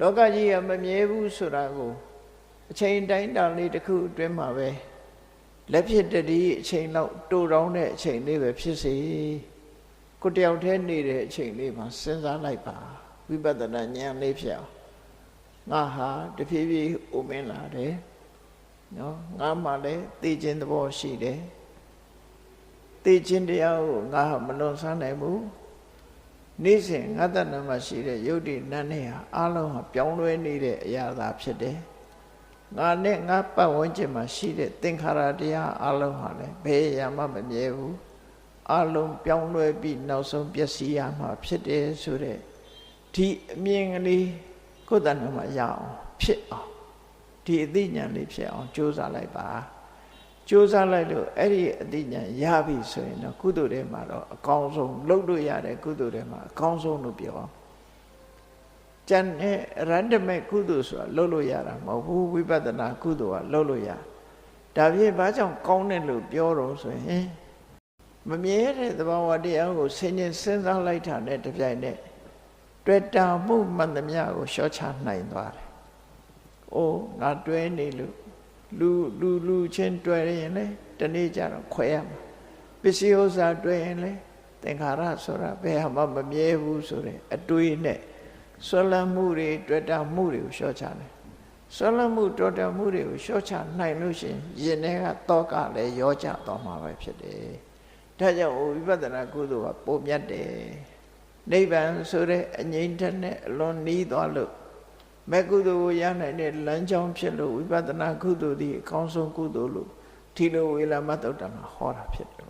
လောကကြီးကမမြဲဘူးဆိုတာကိုအချိန်တိုင်းတာလေးတစ်ခုအတွင်းမှာပဲလက်ဖြစ်တည်းအချိန်လောက်တူတောင်းတဲ့အချိန်လေးပဲဖြစ်စေကိုတယောက်တည်းနေတဲ့အချိန်လေးမှာစဉ်းစားလိုက်ပါဝိပဿနာဉာဏ်လေးဖြစ်အောင်ငါဟာတဖြည်းဖြည်းဥမင်းလာတယ်နော်ငါမှလည်းသိခြင်းသဘောရှိတယ်သိခြင်းတရားကိုငါမလွန်ဆန်းနိုင်ဘူး နေ့စဉ်ငါတဏ္ဍမှာရှိတဲ့ယုတ်တိနတ်နဲ့ဟာအလုံးဟာပြောင်းလဲနေတဲ့အရာသာဖြစ်တယ်ငါနဲ့ငါပတ်ဝန်းကျင်မှာရှိတဲ့သင်္ခါရတရားအလုံးဟာလည်းဘယ်ရာမှမမြဲဘူးအလုံးပြောင်းလဲပြီးနောက်ဆုံးပျက်စီးရမှာဖြစ်တယ်ဆိုတဲ့ဒီအမြင်ကလေးကိုယ်တဏ္ဍမှာရအောင်ဖြစ်အောင်ဒီအသိဉာဏ်လေးဖြစ်အောင်ကြိုးစားလိုက်ပါ ကြိုးစားလိုက်လို့အဲ့ဒီအသိဉာဏ်ရပြီဆိုရင်တော့ကုသိုလ်တွေမှာတော့အကောင်းဆုံးလုပ်လို့ရတဲ့ကုသိုလ်တွေမှာအကောင်းဆုံးလို့ပြောအောင်ကျန်တဲ့ရန္တမဲ့ကုသိုလ်ဆိုတာလုပ်လို့ရတာမဟုတ်ဘူးဝိပဿနာကုသိုလ်ကလုပ်လို့ရဒါဖြင့်ဘာကြောင့်ကောင်းတယ်လို့ပြောတော့ဆိုရင်မမြဲတဲ့သဘာဝတရားကိုဆင်ញင်စဉ်းစားလိုက်တာနဲ့တပြိုင်နက်တွေ့တာမှုမှန်သမျှကိုရှော့ချနိုင်သွားတယ်။အိုးငါတွဲနေလို့ လူလူလူချင်းတွဲရင်လေတနေ့ကျတော့ခွဲရမှာပစ္စည်းဥစ္စာတွဲရင်လေသင်္ခါရဆိုတာဘယ်မှမမြဲဘူးဆိုတဲ့အတွေးနဲ့ဆွလန်းမှုတွေတွေ့တာမှုတွေကိုရှော့ချတယ်ဆွလန်းမှုတွေ့တာမှုတွေကိုရှော့ချနိုင်လို့ရှိရင်ယင်ထဲကတောကလည်းရောကြသွားမှာပဲဖြစ်တယ်ဒါကြောင့်ဝိပဿနာကုသိုလ်ကပုံမြတ်တယ်နိဗ္ဗာန်ဆိုတဲ့အငြိမ့်တဲ့နဲ့အလွန်နီးသွားလို့ မဲ့ကုသိုလ်ကိုရနိုင်တဲ့လမ်းကြောင်းဖြစ်လို့ဝိပဿနာကုသိုလ်ဒီအကောင်းဆုံးကုသိုလ်လို့ဒီလိုဝေလာမသုတ်တံမှာဟောတာဖြစ်တယ်